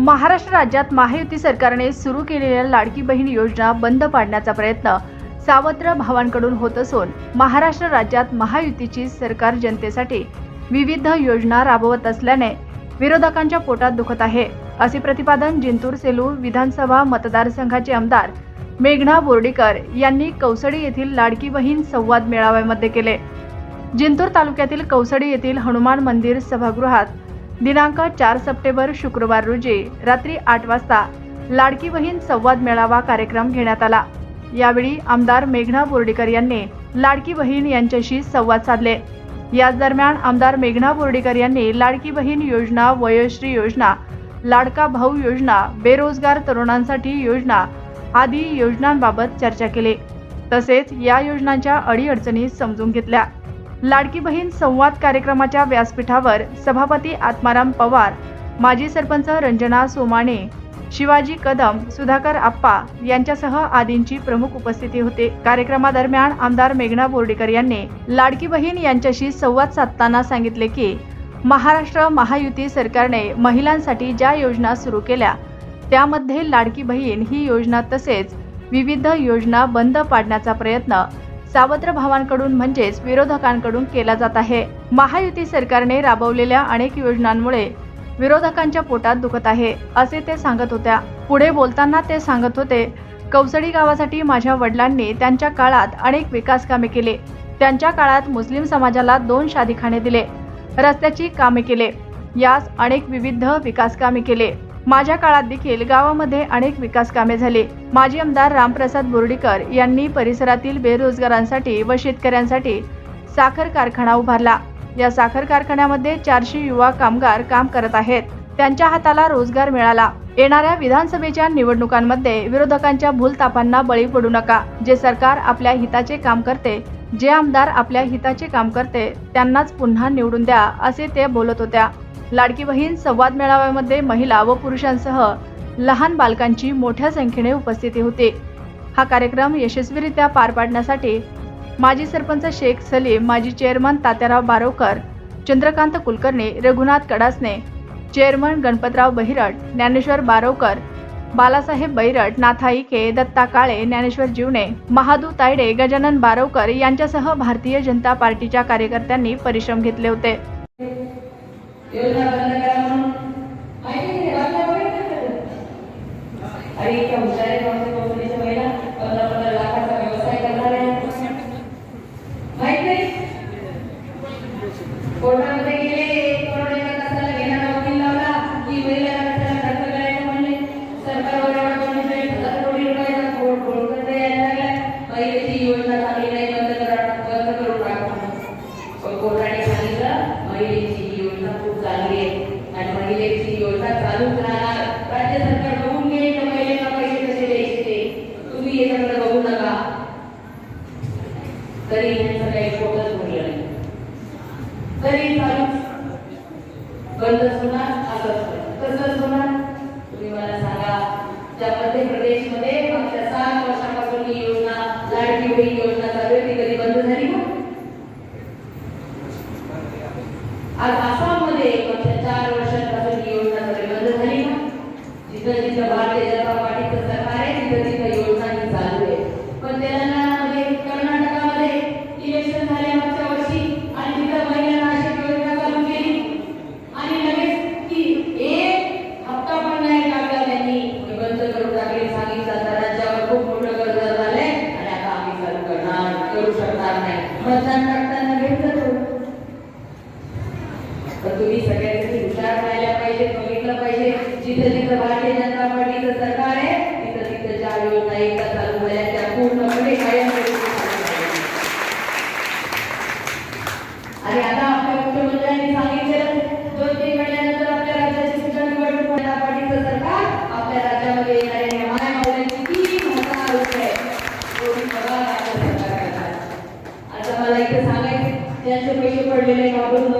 महाराष्ट्र राज्यात महायुती सरकारने सुरू केलेल्या लाडकी बहीण योजना बंद पाडण्याचा प्रयत्न सावत्र भावांकडून होत असून महाराष्ट्र राज्यात महायुतीची सरकार जनतेसाठी विविध योजना राबवत असल्याने विरोधकांच्या पोटात दुखत आहे. असे प्रतिपादन जिंतूर सेलू विधानसभा मतदारसंघाचे आमदार मेघना बोर्डीकर यांनी कौसडी येथील लाडकी बहीण संवाद मेळाव्यामध्ये केले. जिंतूर तालुक्यातील कौसडी येथील हनुमान मंदिर सभागृहात दिनांक चार सप्टेंबर शुक्रवार रोजी रात्री आठ वाजता लाडकी बहीण संवाद मेळावा कार्यक्रम घेण्यात आला. यावेळी आमदार मेघना बोर्डीकर यांनी लाडकी बहीण यांच्याशी संवाद साधले. याच दरम्यान आमदार मेघना बोर्डीकर यांनी लाडकी बहीण योजना वयोश्री योजना लाडका भाऊ योजना बेरोजगार तरुणांसाठी योजना आदी योजनांबाबत चर्चा केली. तसेच या योजनांच्या अडीअडचणी समजून घेतल्या. लाडकी बहीण संवाद कार्यक्रमाच्या व्यासपीठावर सभापती आत्माराम पवार माजी सरपंच रंजना सोमाणे शिवाजी कदम सुधाकर आप्पा यांच्यासह आदींची प्रमुख उपस्थिती होते. कार्यक्रमादरम्यान आमदार मेघना बोर्डीकर यांनी लाडकी बहीण यांच्याशी संवाद साधताना सांगितले की महाराष्ट्र महायुती सरकारने महिलांसाठी ज्या योजना सुरू केल्या त्यामध्ये लाडकी बहीण ही योजना तसेच विविध योजना बंद पाडण्याचा प्रयत्न सावत्र भावांकडून म्हणजेच विरोधकांकडून केला जात आहे. महायुती सरकारने राबवलेल्या अनेक योजनांमुळे विरोधकांच्या पोटात दुखत आहे असे ते सांगत होत्या. पुढे बोलताना ते सांगत होते कौसडी गावासाठी माझ्या वडिलांनी त्यांच्या काळात अनेक विकास कामे केले. त्यांच्या काळात मुस्लिम समाजाला दोन शादीखाने दिले. रस्त्याची कामे केले. यास अनेक विविध विकास कामे केले. माझ्या काळात देखील गावामध्ये अनेक विकास कामे झाली. माजी आमदार रामप्रसाद बोर्डीकर यांनी परिसरातील बेरोजगारांसाठी व शेतकऱ्यांसाठी साखर कारखाना उभारला. या साखर कारखान्यामध्ये चारशे युवा कामगार काम करत आहेत. त्यांच्या हाताला रोजगार मिळाला. येणाऱ्या विधानसभेच्या निवडणुकांमध्ये विरोधकांच्या भूलतापांना बळी पडू नका. जे सरकार आपल्या हिताचे काम करते जे आमदार आपल्या हिताचे काम करते त्यांनाच पुन्हा निवडून द्या असे ते बोलत होत्या. लाडकी बहीण संवाद मेळाव्यामध्ये महिला व पुरुषांसह लहान बालकांची मोठ्या संख्येने उपस्थिती होती. हा कार्यक्रम यशस्वीरित्या पार पाडण्यासाठी माजी सरपंच शेख सलीम माजी चेअरमन तात्याराव बारोकर चंद्रकांत कुलकर्णी रघुनाथ कडासने चेअरमन गणपतराव बहिरट ज्ञानेश्वर बारोकर बालासाहेब बैरट नाथाईके दत्ता काळे ज्ञानेश्वर जीवने महादू तायडे गजानन बारोकर यांच्यासह भारतीय जनता पार्टीच्या कार्यकर्त्यांनी परिश्रम घेतले होते. योजना बंद करा म्हणून माहिती नाही राजा बघितलं अरे इतक्या हुशार आहेत महिलेची योजना चालूच राहणार राज्य सरकार बघून घेईल तर महिलेला पैसे कसे द्यायचे? ते तुम्ही याच्याकडे बघू नका. तरी यांचं काही फोकस बोललं नाही. तरी चालू. बंदच होणार असंच होणार. कसंच होणार? तुम्ही मला सांगा. ज्या मध्य प्रदेशमध्ये मागच्या सात वर्षापासून ही योजना लाडकी बहीण योजना चालू आहे ती कधी बंद झाली का आज आसाम मतदान करताना वेळ जातो तर तुम्ही सगळ्यांनी विचार करायला पाहिजे बघितलं पाहिजे. जिथं जिथं भारतीय जनता पार्टीचं सरकार आहे तिथं तिथं ज्या योजना एकदा चालू झाल्या त्या पूर्णपणे कायम आणि आता Thank you for being dinner.